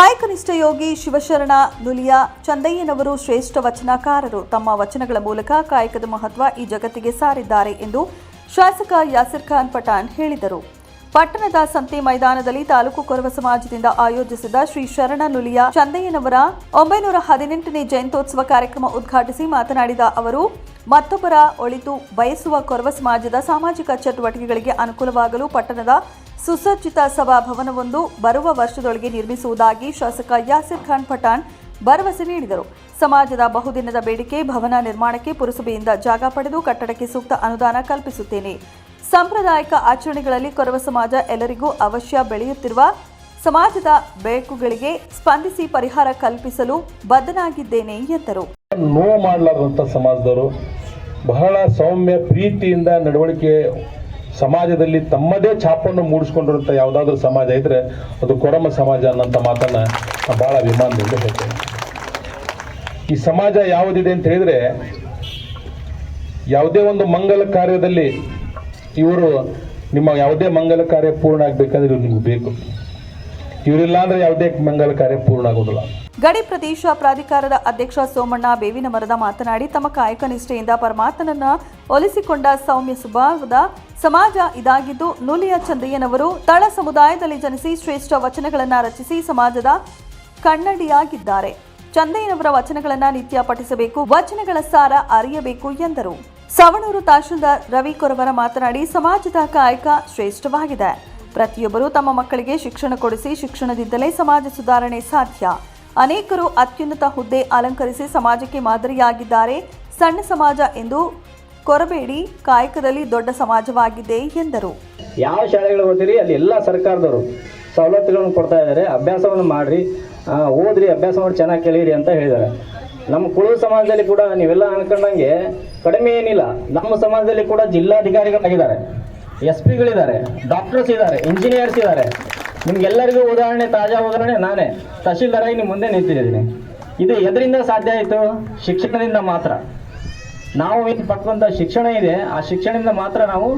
ಕಾಯಕನಿಷ್ಠ ಯೋಗಿ ಶಿವಶರಣ ನುಲಿಯ ಚಂದಯ್ಯನವರು ಶ್ರೇಷ್ಠ ವಚನಕಾರರು. ತಮ್ಮ ವಚನಗಳ ಮೂಲಕ ಕಾಯಕದ ಮಹತ್ವ ಈ ಜಗತ್ತಿಗೆ ಸಾರಿದ್ದಾರೆ ಎಂದು ಶಾಸಕ ಯಾಸಿರ್ ಖಾನ್ ಪಠಾಣ್ ಹೇಳಿದರು. ಪಟ್ಟಣದ ಸಂತೆ ಮೈದಾನದಲ್ಲಿ ತಾಲೂಕು ಕೊರವ ಸಮಾಜದಿಂದ ಆಯೋಜಿಸಿದ ಶ್ರೀ ಶರಣ ನುಲಿಯ ಚಂದಯ್ಯನವರ ಒಂಬೈನೂರ ಹದಿನೆಂಟನೇ ಜಯಂತ್ಯೋತ್ಸವ ಕಾರ್ಯಕ್ರಮ ಉದ್ಘಾಟಿಸಿ ಮಾತನಾಡಿದ ಅವರು ಮತ್ತೊಬ್ಬರ ಒಳಿತು ಬಯಸುವ ಕೊರವ ಸಮಾಜದ ಸಾಮಾಜಿಕ ಚಟುವಟಿಕೆಗಳಿಗೆ ಅನುಕೂಲವಾಗಲು ಪಟ್ಟಣದ ಸುಸಜ್ಜಿತ ಸಭಾಭವನವೊಂದು ಬರುವ ವರ್ಷದೊಳಗೆ ನಿರ್ಮಿಸುವುದಾಗಿ ಶಾಸಕ ಯಾಸಿರ್ ಖಾನ್ ಪಠಾಣ್ ಭರವಸೆ ನೀಡಿದರು. ಸಮಾಜದ ಬಹುದಿನದ ಬೇಡಿಕೆ ಭವನ ನಿರ್ಮಾಣಕ್ಕೆ ಪುರಸಭೆಯಿಂದ ಜಾಗ ಪಡೆದು ಕಟ್ಟಡಕ್ಕೆ ಸೂಕ್ತ ಅನುದಾನ ಕಲ್ಪಿಸುತ್ತೇನೆ. ಸಾಂಪ್ರದಾಯಿಕ ಆಚರಣೆಗಳಲ್ಲಿ ಕೊರವ ಸಮಾಜ ಎಲ್ಲರಿಗೂ ಅವಶ್ಯ ಬೆಳೆಯುತ್ತಿರುವ ಸಮಾಜದ ಬೇಕುಗಳಿಗೆ ಸ್ಪಂದಿಸಿ ಪರಿಹಾರ ಕಲ್ಪಿಸಲು ಬದ್ಧನಾಗಿದ್ದೇನೆ ಎಂದರು. ನೋವು ಮಾಡಲಾರ್ದಂಥ ಸಮಾಜದವರು ಬಹಳ ಸೌಮ್ಯ ಪ್ರೀತಿಯಿಂದ ನಡವಳಿಕೆ ಸಮಾಜದಲ್ಲಿ ತಮ್ಮದೇ ಛಾಪನ್ನು ಮೂಡಿಸ್ಕೊಂಡಿರುವಂಥ ಯಾವುದಾದ್ರೂ ಸಮಾಜ ಇದ್ರೆ ಅದು ಕೊರಮ ಸಮಾಜ ಅನ್ನೋಂಥ ಮಾತನ್ನ ನಾನು ಬಹಳ ಅಭಿಮಾನದಿಂದ ಹೇಳ್ತೇನೆ. ಈ ಸಮಾಜ ಯಾವುದಿದೆ ಅಂತ ಹೇಳಿದ್ರೆ ಯಾವುದೇ ಒಂದು ಮಂಗಲ ಕಾರ್ಯದಲ್ಲಿ ಇವರು ನಿಮ್ಮ ಯಾವುದೇ ಮಂಗಲ ಕಾರ್ಯ ಪೂರ್ಣ ಆಗ್ಬೇಕಂದ್ರೆ ಇವ್ರು ನಿಮ್ಗೆ ಬೇಕು. ಇವರಿಲ್ಲ ಅಂದ್ರೆ ಯಾವುದೇ ಮಂಗಲ ಕಾರ್ಯ ಪೂರ್ಣ ಆಗೋದಿಲ್ಲ ಗಡಿ ಪ್ರದೇಶ ಪ್ರಾಧಿಕಾರದ ಅಧ್ಯಕ್ಷ ಸೋಮಣ್ಣ ಬೇವಿನ ಮರದ ಮಾತನಾಡಿ, ತಮ್ಮ ಕಾಯಕ ನಿಷ್ಠೆಯಿಂದ ಪರಮಾತ್ಮನನ್ನ ಒಲಿಸಿಕೊಂಡ ಸೌಮ್ಯ ಸ್ವಭಾವದ ಸಮಾಜ ಇದಾಗಿದ್ದು, ನುಲಿಯ ಚಂದಯ್ಯನವರು ತಳ ಸಮುದಾಯದಲ್ಲಿ ಜನಿಸಿ ಶ್ರೇಷ್ಠ ವಚನಗಳನ್ನ ರಚಿಸಿ ಸಮಾಜದ ಕನ್ನಡಿಯಾಗಿದ್ದಾರೆ. ಚಂದಯ್ಯನವರ ವಚನಗಳನ್ನ ನಿತ್ಯ ಪಠಿಸಬೇಕು, ವಚನಗಳ ಸಾರ ಅರಿಯಬೇಕು ಎಂದರು. ಸವಣೂರು ತಹಶೀಲ್ದಾರ್ ರವಿ ಕೊರವರ ಮಾತನಾಡಿ, ಸಮಾಜದ ಕಾಯಕ ಶ್ರೇಷ್ಠವಾಗಿದೆ. ಪ್ರತಿಯೊಬ್ಬರು ತಮ್ಮ ಮಕ್ಕಳಿಗೆ ಶಿಕ್ಷಣ ಕೊಡಿಸಿ ಶಿಕ್ಷಣದಿಂದಲೇ ಸಮಾಜ ಸುಧಾರಣೆ ಸಾಧ್ಯ. ಅನೇಕರು ಅತ್ಯುನ್ನತ ಹುದ್ದೆ ಅಲಂಕರಿಸಿ ಸಮಾಜಕ್ಕೆ ಮಾದರಿಯಾಗಿದ್ದಾರೆ. ಸಣ್ಣ ಸಮಾಜ ಎಂದು ಕೊರಬೇಡಿ, ಕಾಯಕದಲ್ಲಿ ದೊಡ್ಡ ಸಮಾಜವಾಗಿದೆ ಎಂದರು. ಯಾವ ಶಾಲೆಗಳು ಓದಿರಿ ಅಲ್ಲಿ ಎಲ್ಲ ಸರ್ಕಾರದವರು ಸವಲತ್ತುಗಳನ್ನು ಕೊಡ್ತಾ ಇದ್ದಾರೆ. ಅಭ್ಯಾಸವನ್ನು ಮಾಡಿರಿ. ಓದ್ರಿ, ಅಭ್ಯಾಸ ಮಾಡಿ ಚೆನ್ನಾಗಿ ಕೇಳಿರಿ ಅಂತ ಹೇಳಿದ್ದಾರೆ. ನಮ್ಮ ಕುಳು ಸಮಾಜದಲ್ಲಿ ಕೂಡ ನೀವೆಲ್ಲ ಅನ್ಕೊಂಡಂಗೆ ಕಡಿಮೆ ಏನಿಲ್ಲ. ನಮ್ಮ ಸಮಾಜದಲ್ಲಿ ಕೂಡ ಜಿಲ್ಲಾಧಿಕಾರಿಗಳಾಗಿದ್ದಾರೆ. ಎಸ್ ಪಿಗಳಿದ್ದಾರೆ ಡಾಕ್ಟರ್ಸ್ ಇದ್ದಾರೆ ಇಂಜಿನಿಯರ್ಸ್ ಇದ್ದಾರೆ. ನಿಮ್ಗೆಲ್ಲರಿಗೂ ಉದಾಹರಣೆ, ತಾಜಾ ಉದಾಹರಣೆ ನಾನೇ. ತಹಶೀಲ್ದಾರಾಗಿ ನಿಮ್ಮ ಮುಂದೆ ನಿಂತಿದ್ದೀನಿ ಇದು ಎದರಿಂದ ಸಾಧ್ಯ ಆಯಿತು? ಶಿಕ್ಷಣದಿಂದ ಮಾತ್ರ. ನಾವು ಏನು ಪಡ್ಕೊಂತ ಶಿಕ್ಷಣ ಇದೆ, ಆ ಶಿಕ್ಷಣದಿಂದ ಮಾತ್ರ ನಾವು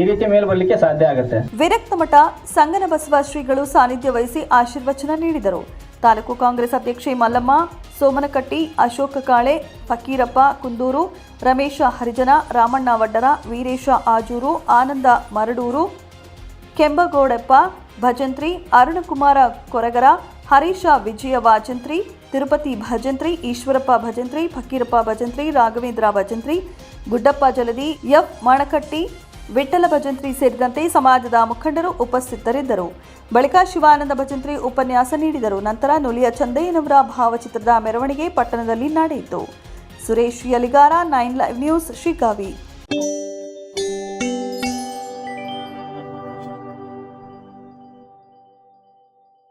ಈ ರೀತಿ ಮೇಲೆ ಬರಲಿಕ್ಕೆ ಸಾಧ್ಯ ಆಗುತ್ತೆ. ವಿರಕ್ತ ಮಠ ಸಂಗನ ಬಸವ ಶ್ರೀಗಳು ಸಾನ್ನಿಧ್ಯ ವಹಿಸಿ ಆಶೀರ್ವಚನ ನೀಡಿದರು. ತಾಲೂಕು ಕಾಂಗ್ರೆಸ್ ಅಧ್ಯಕ್ಷೆ ಮಲ್ಲಮ್ಮ ಸೋಮನಕಟ್ಟಿ, ಅಶೋಕ ಕಾಳೆ, ಫಕೀರಪ್ಪ ಕುಂದೂರು, ರಮೇಶ ಹರಿಜನ, ರಾಮಣ್ಣ ವಡ್ಡರ, ವೀರೇಶ ಆಜೂರು, ಆನಂದ ಮರಡೂರು, ಕೆಂಬಗೋಡಪ್ಪ, ಭಜಂತ್ರಿ, ಅರುಣಕುಮಾರ ಕೊರಗರ, ಹರೀಶ ವಿಜಯ ವಾಜಂತ್ರಿ ತಿರುಪತಿ ಭಜಂತ್ರಿ, ಈಶ್ವರಪ್ಪ ಭಜಂತ್ರಿ, ಫಕೀರಪ್ಪ ಭಜಂತ್ರಿ, ರಾಘವೇಂದ್ರ ಭಜಂತ್ರಿ, ಗುಡ್ಡಪ್ಪ ಜಲದಿ, ಎಫ್ ಮಣಕಟ್ಟಿ ವಿಠ್ಠಲ ಭಜಂತ್ರಿ ಸೇರಿದಂತೆ ಸಮಾಜದ ಮುಖಂಡರು ಉಪಸ್ಥಿತರಿದ್ದರು. ಬಳಿಕ ಶಿವಾನಂದ ಭಜಂತ್ರಿ ಉಪನ್ಯಾಸ ನೀಡಿದರು. ನಂತರ ನುಲಿಯ ಚಂದಯ್ಯನವರ ಭಾವಚಿತ್ರದ ಮೆರವಣಿಗೆ ಪಟ್ಟಣದಲ್ಲಿ ನಡೆಯಿತು. Suresh Yaligar, nine live news, Shiggavi.